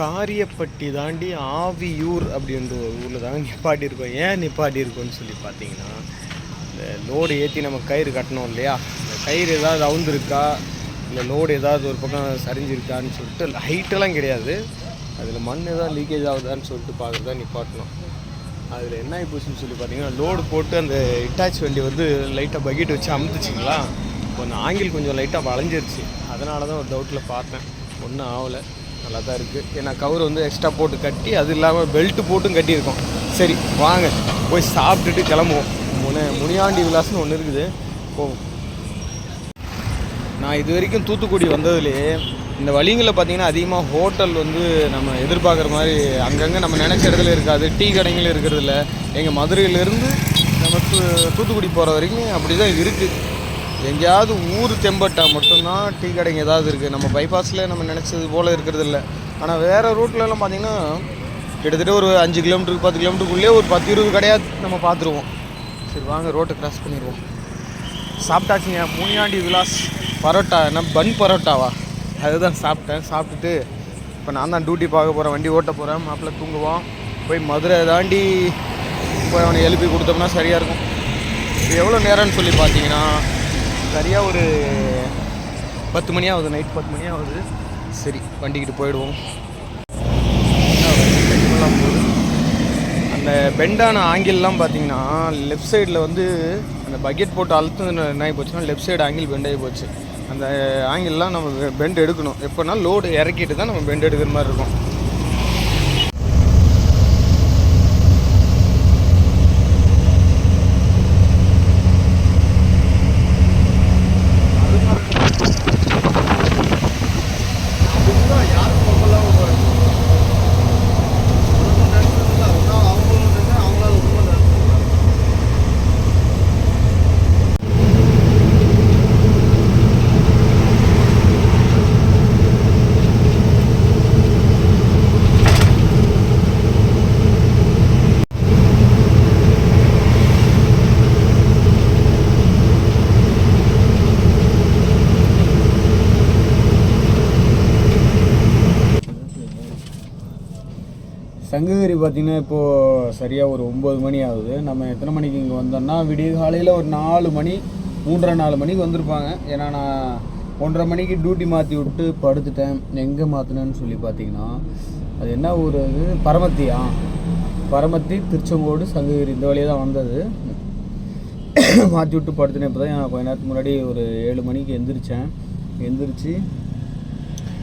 காரியப்பட்டி தாண்டி ஆவியூர் அப்படின்ற ஒரு ஊரில் தாங்க நிப்பாட்டியிருக்கோம். ஏன் நிப்பாட்டியிருக்கோன்னு சொல்லி பார்த்தீங்கன்னா இந்த லோடு ஏற்றி நம்ம கயிறு கட்டணும் இல்லையா? இந்த கயிறு ஏதாவது அவுந்துருக்கா? இல்லை லோடு ஏதாவது ஒரு பக்கம் சரிஞ்சிருக்கான்னு சொல்லிட்டு ஹைட்டெல்லாம் கிடையாது. அதில் மண் ஏதாவது லீக்கேஜ் ஆகுதான்னு சொல்லிட்டு பார்க்குறது தான் நிப்பாட்டணும். அதில் என்ன ஆகிப்போச்சுன்னு சொல்லி பார்த்தீங்கன்னா லோடு போட்டு அந்த இட்டாச் வண்டி வந்து லைட்டாக பக்கெட் வச்சு அமுத்துச்சிங்களா? கொஞ்சம் ஆங்கிள் கொஞ்சம் லைட்டாக வளைஞ்சிருச்சு. அதனால தான் ஒரு டவுட்டில் பார்த்தேன். ஒன்றும் ஆகலை. நல்லா தான் இருக்குது ஏன்னா கவர் வந்து எக்ஸ்ட்ரா போட்டு கட்டி அது இல்லாமல் பெல்ட்டு போட்டும் கட்டியிருக்கோம். சரி வாங்க. போய் சாப்பிட்டுட்டு கிளம்புவோம். முனை முனியாண்டி விலாஸ்னு ஒன்று இருக்குது. போவோம் நான் இது வரைக்கும் தூத்துக்குடி வந்ததுலேயே இந்த வழிங்களில் பார்த்தீங்கன்னா அதிகமாக ஹோட்டல் வந்து நம்ம எதிர்பார்க்குற மாதிரி அங்கங்கே நம்ம நினச்ச இடத்துல இருக்காது. டீ கடைங்களும் இருக்கிறதில்ல எங்கள் மதுரையிலேருந்து நம்ம தூத்துக்குடி போகிற வரைக்கும் அப்படி தான் இருக்குது எங்கேயாவது ஊர் தெம்பட்டால் மட்டும்தான் டீ கடைங்க ஏதாவது இருக்குது நம்ம பைபாஸில் நம்ம நினச்சது போல் இருக்கிறது இல்லை. ஆனால் வேறு ரூட்லலாம் பார்த்தீங்கன்னா கிட்டத்தட்ட ஒரு அஞ்சு கிலோமீட்டருக்கு பத்து கிலோமீட்டருக்குள்ளேயே ஒரு பத்து இருபது கடையாக நம்ம பார்த்துருவோம் சரி வாங்க ரோட்டை கிராஸ் பண்ணிடுவோம். சாப்பிட்டாச்சுங்க. முனியாண்டி விலாஸ் பரோட்டா. என்ன பன் பரோட்டாவா? அதுதான் சாப்பிட்டேன். சாப்பிட்டுட்டு இப்போ நான் தான் டியூட்டி பார்க்க போகிறேன் வண்டி ஓட்ட போகிறேன் மாப்பிள்ளை தூங்குவோம் போய் மதுரை தாண்டி போய் அவனை எழுப்பி கொடுத்தோம்னா சரியாக இருக்கும். இப்போ எவ்வளோ நேரம்னு சொல்லி பார்த்தீங்கன்னா சரியாக ஒரு பத்து மணி ஆகுது நைட் பத்து மணி ஆகுது. சரி வண்டிக்கிட்டு போயிடுவோம். போகுது அந்த பெண்டான ஆங்கிள்லாம் பார்த்தீங்கன்னா லெஃப்ட் சைடில் வந்து அந்த பக்கெட் போட்டு அழுத்து என்ன ஆகி போச்சுன்னா லெஃப்ட் சைடு ஆங்கிள் பெண்ட் ஆகி போச்சு. அந்த ஆங்கிள்லாம் நம்ம பெண்ட் எடுக்கணும். எப்போனா லோடு இறக்கிட்டு தான் நம்ம பெண்ட் எடுக்கிற மாதிரி இருக்கும். சங்ககிரி பார்த்திங்கன்னா இப்போது சரியாக ஒரு ஒம்பது மணி ஆகுது. நம்ம எத்தனை மணிக்கு இங்கே வந்தோம்னா விடிய காலையில் ஒரு நாலு மணி மூன்றரை நாலு மணிக்கு வந்திருப்பாங்க. ஏன்னா நான் ஒன்றரை மணிக்கு டியூட்டி மாற்றி விட்டு படுத்துட்டேன். எங்கே மாற்றினேன்னு சொல்லி பார்த்தீங்கன்னா அது என்ன ஊர் அது பரமத்தியா? பரமத்தி திருச்செங்கோடு சங்ககிரி. இந்த வழியாக தான் வந்தது. மாற்றி விட்டு படுத்துனேன் இப்போ தான் கொஞ்ச நேரத்துக்கு முன்னாடி ஒரு ஏழு மணிக்கு எந்திரிச்சேன். எந்திரிச்சு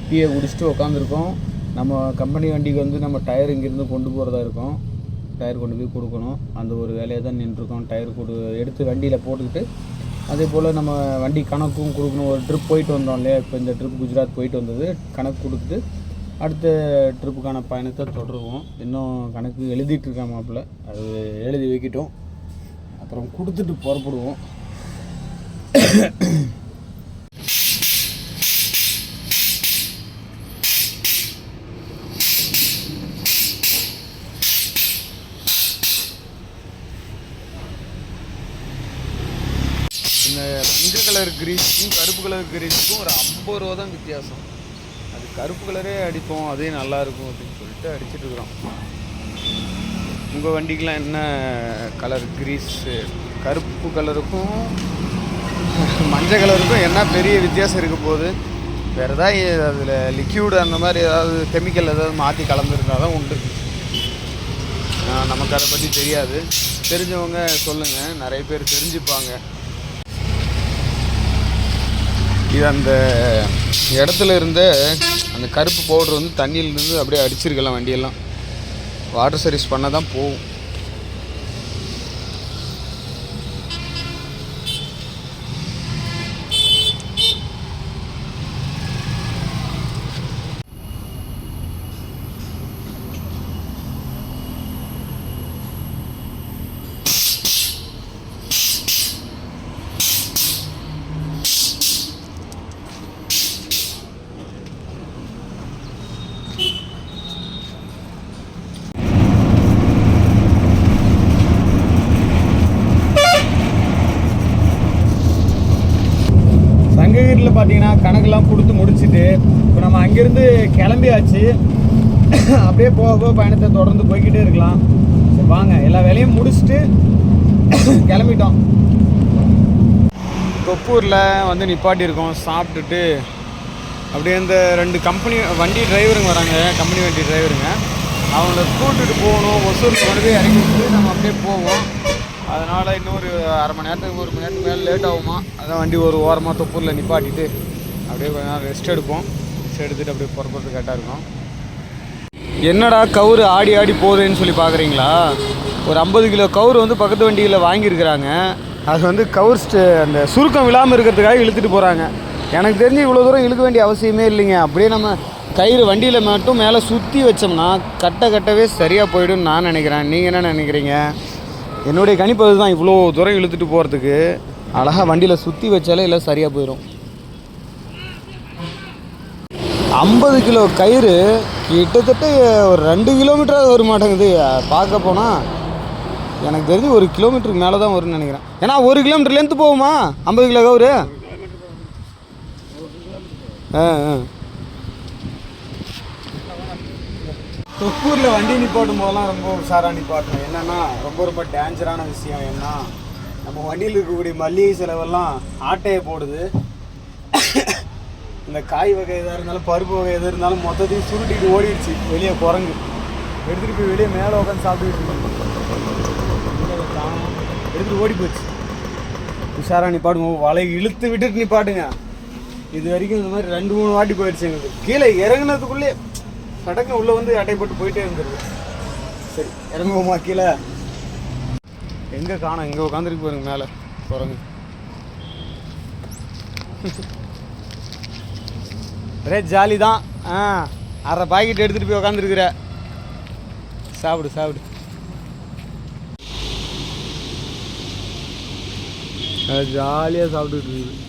டீயை குடிச்சிட்டு உட்காந்துருக்கோம் நம்ம கம்பெனி வண்டிக்கு வந்து நம்ம டயர் இங்கேருந்து கொண்டு போகிறதா இருக்கும். டயர் கொண்டு போய் கொடுக்கணும். அந்த ஒரு வேலையை தான் நின்றுருக்கோம். டயர் கொடு எடுத்து வண்டியில் போட்டுக்கிட்டு அதே போல் நம்ம வண்டி கணக்கும் கொடுக்கணும் ஒரு ட்ரிப் போயிட்டு வந்தோம் இல்லையா? இப்போ இந்த ட்ரிப் குஜராத் போயிட்டு வந்தது. கணக்கு கொடுத்துட்டு அடுத்த ட்ரிப்புக்கான பயணத்தை தொடருவோம். இன்னும் கணக்கு எழுதிட்டு இருக்கேன் மாப்பிள்ள அது எழுதி வைக்கிட்டோம். அப்புறம் கொடுத்துட்டு புறப்படுவோம். இந்த மஞ்சள் கலர் கிரீஸுக்கும் கருப்பு கலர் கிரீஸுக்கும் ஒரு ஐம்பது ரூபா தான் வித்தியாசம். அது கருப்பு கலரே அடிப்போம் அதே நல்லாயிருக்கும் அப்படின்னு சொல்லிட்டு அடிச்சிட்டு இருக்கிறோம். உங்கள் வண்டிக்கெலாம் என்ன கலர் கிரீஸு கருப்பு கலருக்கும் மஞ்சள் கலருக்கும் என்ன பெரிய வித்தியாசம் இருக்க போகுது? வேறு ஏதாவது அதில் லிக்யூடு அந்த மாதிரி ஏதாவது கெமிக்கல் ஏதாவது மாற்றி கலந்துருந்தால் தான் உண்டு. நமக்கு அதை பற்றி தெரியாது. தெரிஞ்சவங்க சொல்லுங்கள் நிறைய பேர் தெரிஞ்சுப்பாங்க. இது அந்த இடத்துல இருந்த அந்த கருப்பு பவுடர் வந்து தண்ணியில இருந்து அப்படியே அடிச்சிருக்கலாம் வண்டியெல்லாம். வாட்டர் சர்வீஸ் பண்ணால் தான் போகும். பார்த்தீங்கன்னா கணக்கெல்லாம் கொடுத்து முடிச்சுட்டு இப்போ நம்ம அங்கேருந்து கிளம்பியாச்சு. அப்படியே போக போக பயணத்தை தொடர்ந்து போய்க்கிட்டே இருக்கலாம். சரி வாங்க. எல்லா வேலையும் முடிச்சுட்டு கிளம்பிட்டோம். தொப்பூரில் வந்து நிப்பாட்டி இருக்கோம் சாப்பிட்டுட்டு அப்படியே இந்த ரெண்டு கம்பெனி வண்டி டிரைவருங்க வராங்க. கம்பெனி வண்டி டிரைவருங்க அவங்கள கூட்டுட்டு போகணும். ஒசூருக்கு கொண்டு போய் இறக்கி விட்டு நம்ம அப்படியே போவோம். அதனால் இன்னொரு அரை மணி நேரத்துக்கு ஒரு மணி நேரத்துக்கு மேலே லேட் ஆகுமா? அதான் வண்டி ஒரு ஓரமாக தொப்பூரில் நிப்பாட்டிட்டு அப்படியே கொஞ்ச நேரம் ரெஸ்ட் எடுப்போம். ரெஸ்ட் எடுத்துகிட்டு அப்படியே புறப்படுறது கரெக்டாக இருக்கும். என்னடா கவுரு ஆடி ஆடி போகுதுன்னு சொல்லி பார்க்குறீங்களா ஒரு ஐம்பது கிலோ கவுரு வந்து பக்கத்து வண்டியில் வாங்கியிருக்கிறாங்க. அது வந்து கவுர் அந்த சுருக்கம் விழாமல் இருக்கிறதுக்காக இழுத்துட்டு போகிறாங்க எனக்கு தெரிஞ்சு இவ்வளோ தூரம் இழுக்க வேண்டிய அவசியமே இல்லைங்க. அப்படியே நம்ம கயிறு வண்டியில் மட்டும் மேலே சுற்றி வச்சோம்னா கட்ட கட்டவே சரியாக போயிடும்னு நான் நினைக்கிறேன். நீங்கள் என்ன நினைக்கிறீங்க? என்னுடைய கணிப்பு அதுதான் இவ்வளோ தூரம் இழுத்துட்டு போகிறதுக்கு அழகாக வண்டியில் சுற்றி வச்சாலே எல்லாம் சரியாக போயிடும் ஐம்பது கிலோ கயிறு கிட்டத்தட்ட ஒரு ரெண்டு கிலோமீட்டராக வர மாட்டேங்குது. பார்க்க போனால் எனக்கு தெரிஞ்சு ஒரு கிலோமீட்டருக்கு மேலே தான் வரும்னு நினைக்கிறேன். ஏன்னா ஒரு கிலோமீட்டர் லென்த்து போகுமா? ஐம்பது கிலோ கவுரு? ஆ ஆ. தொப்பூரில் வண்டி நிப்பாட்டும் போதெல்லாம் ரொம்ப உஷாராக நிப்பாட்டணும். என்னென்னா ரொம்ப ரொம்ப டேஞ்சரான விஷயம். என்ன நம்ம வண்டியில் இருக்கக்கூடிய மல்லிகை செலவெல்லாம் ஆட்டையை போடுது. இந்த காய் வகை எதாக இருந்தாலும் பருப்பு வகை எதாக இருந்தாலும் மொத்தத்தையும் சுருட்டிட்டு ஓடிடுச்சு. வெளியே குரங்கு. எடுத்துகிட்டு போய் வெளியே மேலே உட்காந்து சாப்பிட்டு எடுத்துகிட்டு ஓடி போச்சு. உஷாரா நிப்பாடுங்க வலை இழுத்து விட்டுட்டு நிப்பாட்டுங்க. இது வரைக்கும் இந்த மாதிரி ரெண்டு மூணு வாட்டி போயிடுச்சு எங்களுக்கு. கீழே இறங்குனதுக்குள்ளே சடங்கு உள்ளே வந்து அடைப்பட்டு போயிட்டே இருந்துருது. சரி இறங்குவோமா கீழே? எங்கே காணோம்? எங்கே உட்காந்துருக்கு பாருங்க மேலே. குரங்கு ஒரே ஜாலி தான் ஆ அரை பாக்கெட் எடுத்துகிட்டு போய் உக்காந்துருக்குற. சாப்பிடு சாப்பிடு. ஜாலியாக சாப்பிட்டுட்டு இருக்குது.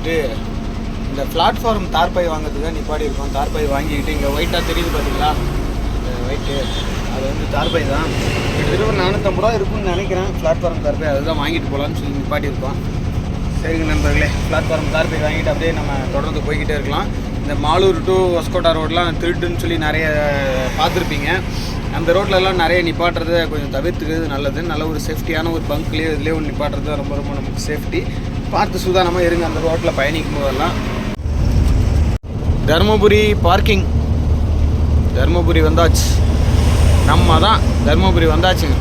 வச்சுட்டு இந்த பிளாட்ஃபார்ம் தார்பாய் வாங்குறதுக்கு நிப்பாடி இருக்கோம். தார்பாய் வாங்கிக்கிட்டு இங்கே ஒயிட்டாக தெரியுது பார்த்தீங்களா இந்த ஒயிட்டு அது வந்து தார்பாய் தான். கிட்டத்தட்ட ஒரு நானூற்றம்பது ரூபா இருக்கும்னு நினைக்கிறேன். பிளாட்ஃபார்ம் தார்பாய். அதுதான் வாங்கிட்டு போகலான்னு சொல்லி நிப்பாட்டி இருக்கோம். சரிங்க நண்பர்களே பிளாட்ஃபார்ம் தார்பாய் வாங்கிட்டு அப்படியே நம்ம தொடர்ந்து போய்கிட்டே இருக்கலாம். இந்த மாலூர் டு ஒஸ்கோட்டா ரோட்லாம் திருட்டுன்னு சொல்லி நிறைய பார்த்துருப்பீங்க. அந்த ரோட்லலாம் நிறைய நிப்பாட்டுறதை கொஞ்சம் தவிர்த்துக்கிறது நல்லது நல்ல ஒரு சேஃப்டியான ஒரு பங்க்லேயே இதுலேயே ஒன்று நிப்பாட்டுறது ரொம்ப ரொம்ப நமக்கு சேஃப்டி பார்த்து சுதானமாக இருங்க அந்த ரோட்டில் பயணிக்கும் போதெல்லாம் தருமபுரி பார்க்கிங். தருமபுரி வந்தாச்சு. நம்ம தான் தருமபுரி வந்தாச்சுங்க.